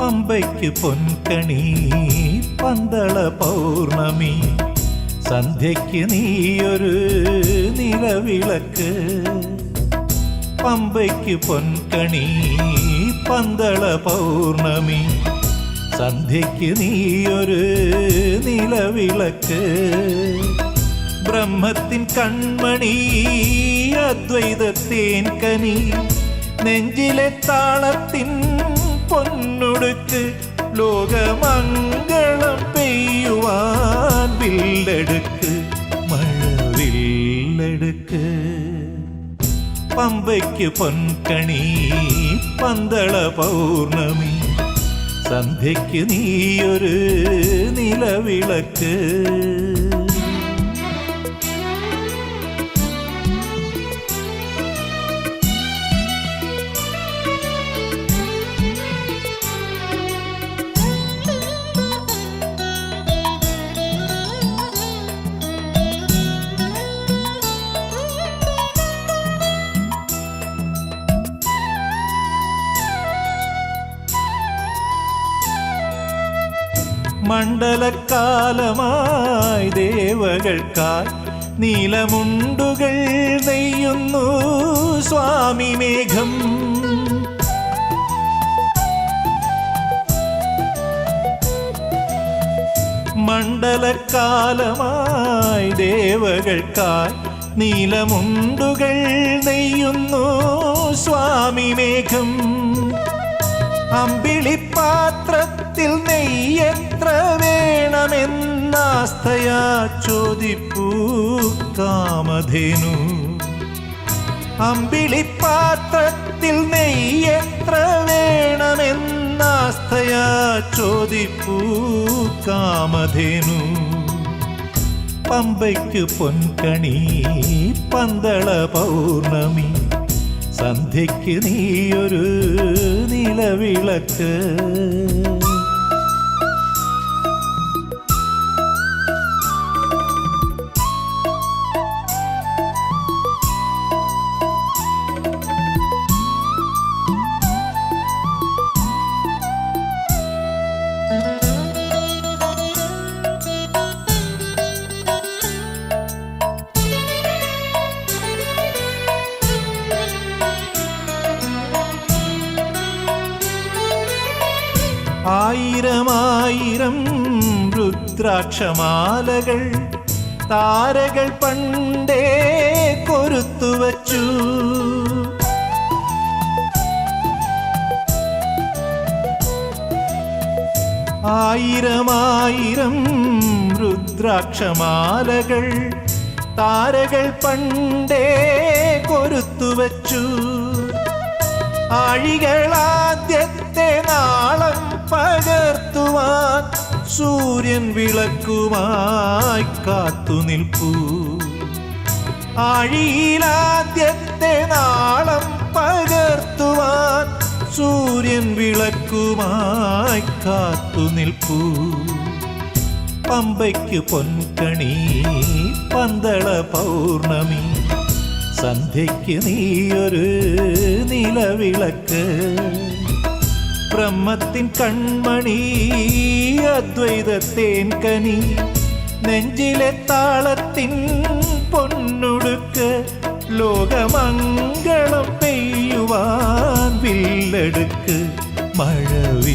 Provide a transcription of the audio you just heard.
പമ്പയ്ക്ക് പൊൻകണി പന്തള പൗർണമി. സന്ധ്യയ്ക്ക് നീയൊരു നിലവിളക്ക്. പമ്പയ്ക്ക് പൊൻകണി പന്തള പൗർണമി. സന്ധ്യയ്ക്ക് നീയൊരു നിലവിളക്ക്. ബ്രഹ്മത്തിൻ കൺമണി അദ്വൈതത്തേൻ കനി. നെഞ്ചിലെ താളത്തിൻ പൊന്നൊടുക്ക് ലോകമംഗളം പെയ്യുവാൻ വില്ലെടുക്ക് മഴവില്ലെടുക്ക് പമ്പയ്ക്ക് പൊൻകണി പന്തള പൗർണമി സന്ധ്യയ്ക്ക് നീയൊരു നിലവിളക്ക് മണ്ഡലക്കാലമായി ദേവകൾക്കായി നീലമുണ്ടുകൾ നെയ്യുന്നു സ്വാമി മേഘം. മണ്ഡലക്കാലമായി ദേവകൾക്കായി നീലമുണ്ടുകൾ നെയ്യുന്നു സ്വാമി മേഘം. അമ്പിളിപ്പാത്രത്തിൽ നെയ്യത്ര വേണമെന്നാസ്തയാ ചോദിപ്പൂ കാമധേനു. അമ്പിളിപ്പാത്രത്തിൽ നെയ്യത്ര വേണമെന്നാസ്തയാ ചോദിപ്പൂ കാമധേനു. പമ്പയ്ക്ക് പൊൻകണി പന്തള പൗർണമി സന്ധ്യയ്ക്ക് നീയൊരു നിലവിളക്ക്. ആയിരമായിരം രുദ്രാക്ഷമാലകൾ താരകൾ പണ്ടേ കൊരുത്തുവച്ചു ആയിരമായിരം രുദ്രാക്ഷമാലകൾ താരകൾ പണ്ടേ കൊരുത്തുവച്ചു ആഴികളാദ്യത്തെ നാളം സൂര്യൻ വിളക്കുമായി കാത്തു നിൽപ്പൂ ആഴിയിലാദ്യത്തെ നാളം പകർത്തുവാൻ സൂര്യൻ വിളക്കുമായി കാത്തു നിൽപ്പൂ പമ്പയ്ക്ക് പൊൻകണി പന്തള പൗർണമി സന്ധ്യയ്ക്ക് നീയൊരു നിലവിളക്ക്. ബ്രഹ്മത്തിൻ കൺമണി അദ്വൈതത്തേൻ കനി. നെഞ്ചിലെ താളത്തിൻ പൊന്നൊടുക്ക് ലോകമംഗളം പെയ്യുവാൻ വില്ലെടുക്ക് മഴവില്ലെടുക്ക്.